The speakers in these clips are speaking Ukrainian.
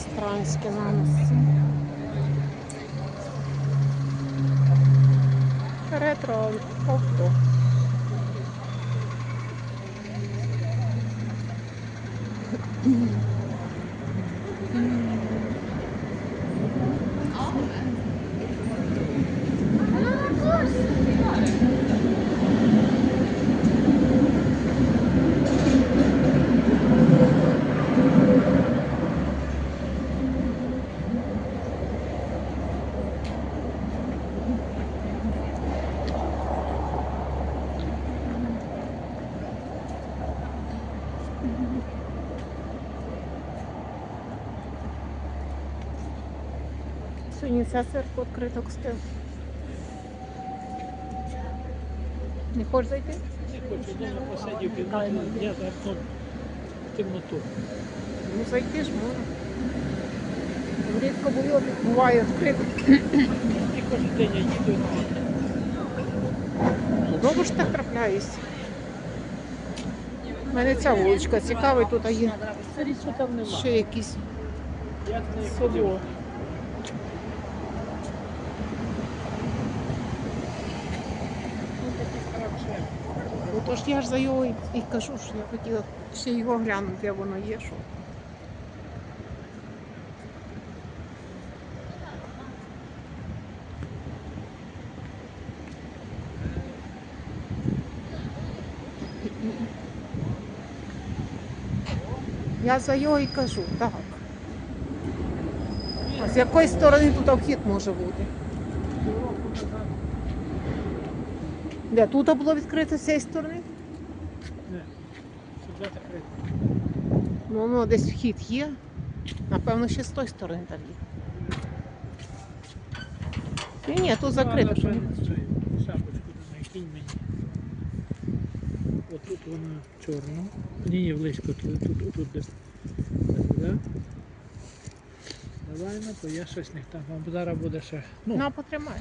Странське наносці. Ретро авто. Сьогодні ця церква відкрита костел. Не хочеш зайти? Не хочу, дома посидів, піднімаю, я за окном в темноту. Ну зайти ж можна. Рідко було, буває відкрито. І кожен день я їду. Знову ж так трапляюсь. У мене ця вуличка цікава, тут є ще якісь село. Ну то ж я ж за його і- кажу, що я хотіла ще його глянути, де воно є, що. Я за його і кажу, так. А з якої сторони тут вхід може бути? Де тут було відкрито з цієї сторони? не. Сюди закрито. Ну, ну, десь вхід є. Напевно, ще з тої сторони там є. Ні, ні, тут закрито. Що Шапочку думаю, кинь мені. Отут вона чорна. Ні, ні, близько, тут, тут, тут десь. Туди. Давай, ну, то я щось не там. Зараз буде ще. Ну, Ну, потримай.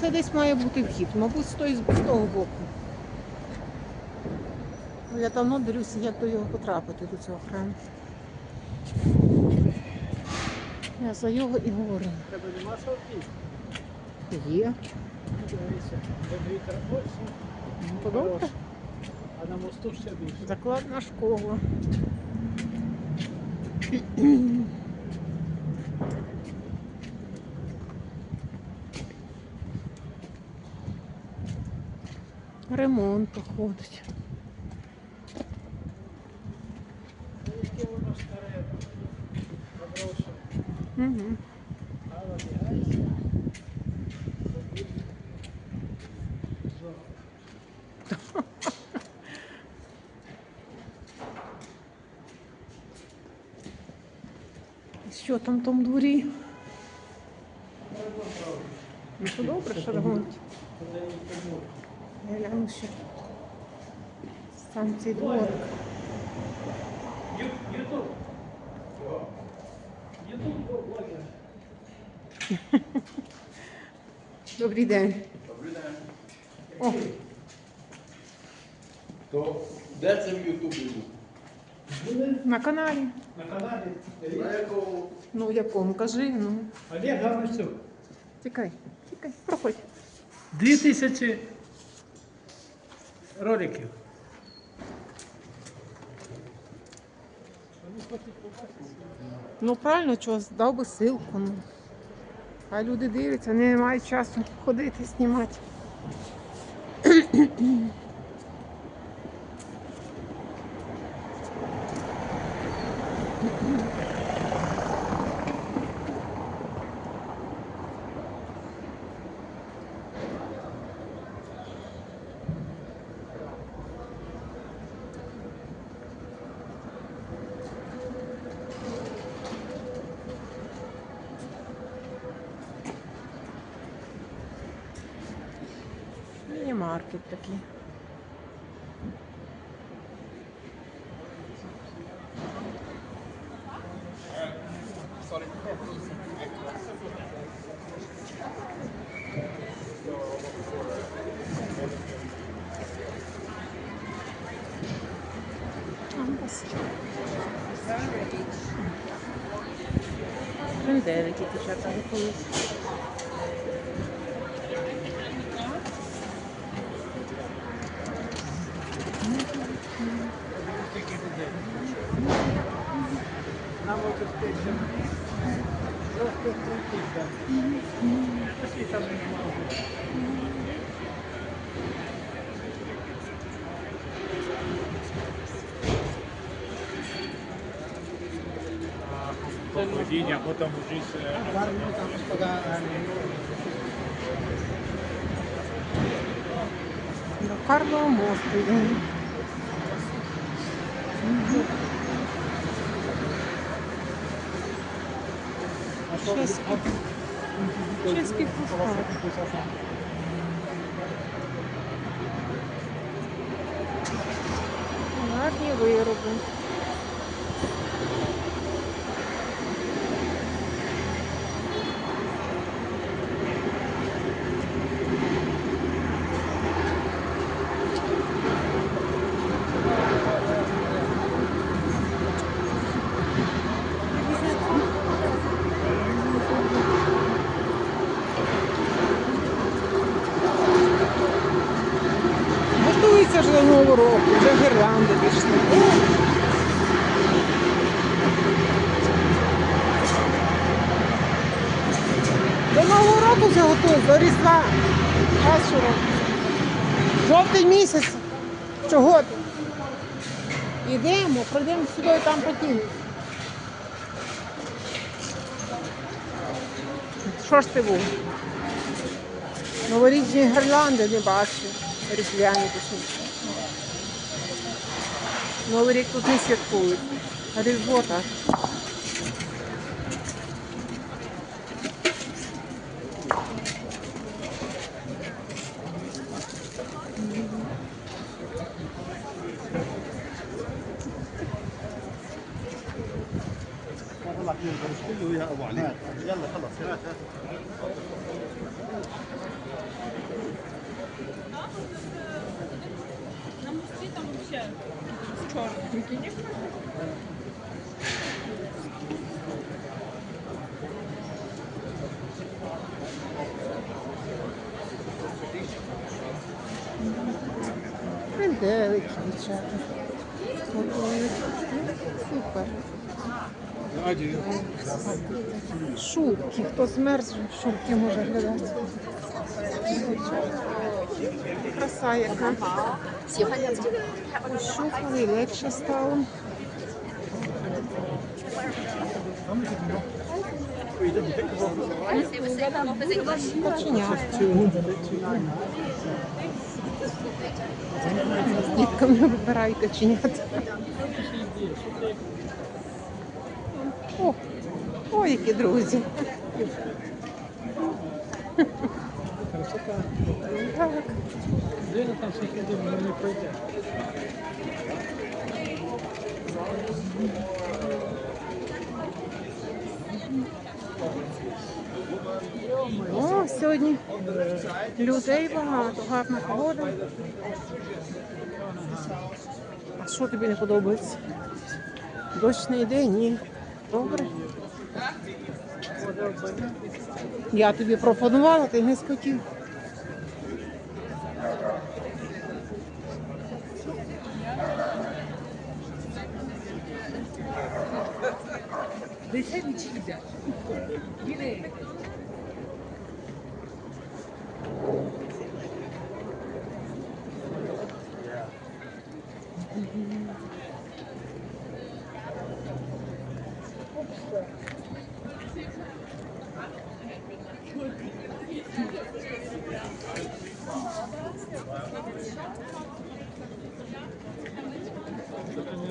Це десь має бути вхід, мабуть, з той- з того боку. Ну, Я давно дивлюся, як до його потрапити до цього храму. Я за його і говорю. тебе нема що. Є. Вітер ось. ну, А на мосту ще більше. Закладна школа. Ремонт старе. Угу. Що там в тому дворі? Ну, то добре, що ремонт. Я гляну ще. Сам цей дворик. Ютуб блогер. Добрий день. О, То де це в Ютубі на каналі. На каналі На якому? Ну, якому? Кажи, ну. Олег Галицюк. Тікай, тікай, проходь. Дві тисячі роликів. Ну правильно, чого дав би силку. Ну. А люди дивляться, не мають часу ходити, знімати. मार्केट तक है Ben de. Нам оце спеціально. Просто крутить, так. Такі там немає. Водіння, потім вже До Карлова мосту йдемо. Чеський. Чеський фускар. Гарні вироби. Готується ж до Нового року, вже гірлянди пішли. До Нового року вже готують, до Різдва. А що? Жовтий місяць. Чого ти? Ідемо, прийдемо сюди і там потім. Що ж ти був? Новорічні гірлянди не бачу. Різдвяні точніше. Новий рік тут не святкують. А Різдво так. يا ابو علي يلا خلص هات هات Менделики, дівчата. Готують. Супер. Шубки. Хто змерз, шубки може глядати. Краса яка. Ощупали, легше стало. З дітками вибирають каченят. О, які друзі. Так. Людина там скільки думає, не пройде. О, сьогодні людей багато, гарна погода. А що тобі не подобається? Дощ не йде? Ні. Добре. Я тобі пропонувала, ти не схотів. Ти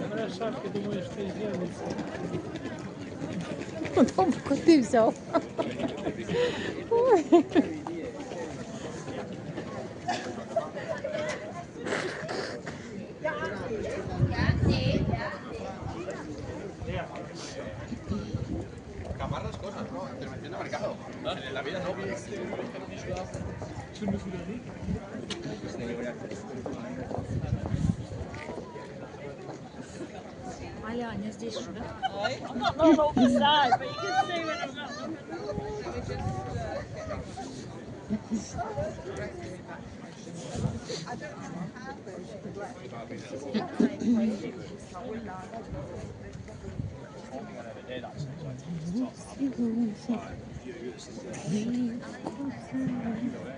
не береш шапки, думаєш, ти з'явиться. Потім no, ah. ¿no? I don't know how, but I'm going to have a day that's next week.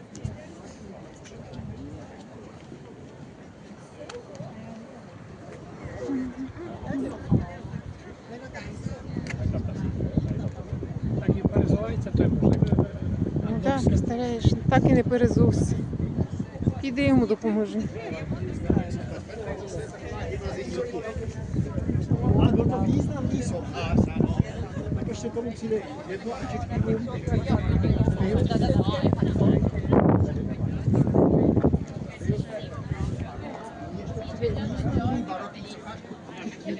Так, представляєш, так і не перезувся. Піди йому допоможи. Byl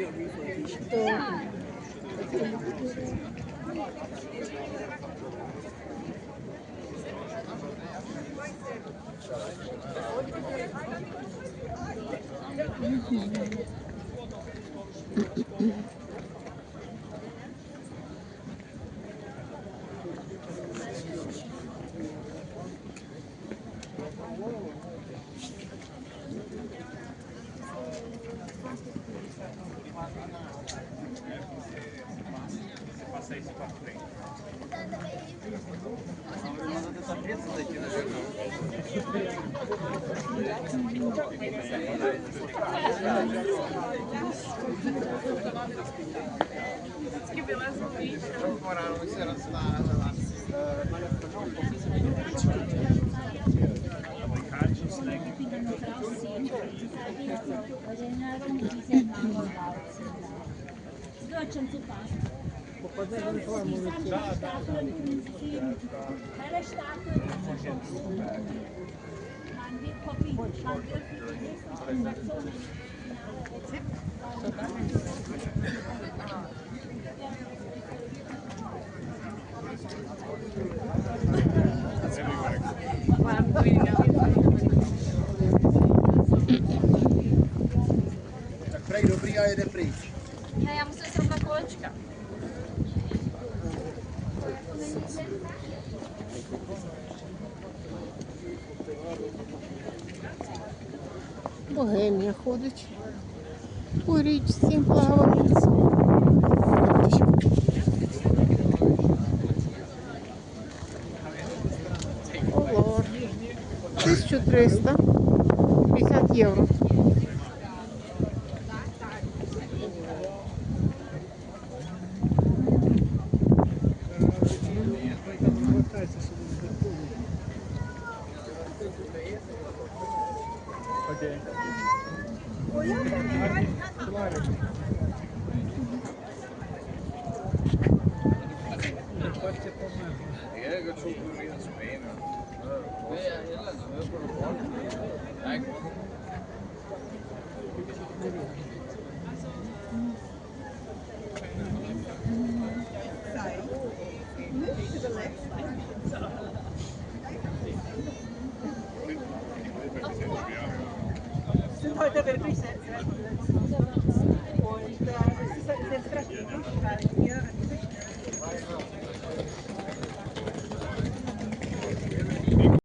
to významný sochař, ano. Pensa daqui na Thank you. Tak prej dobrý a jede pryč. Ne, já musím srovnat kolečka. Богемія ходить. По річці плаває. Олор. 1350 євро.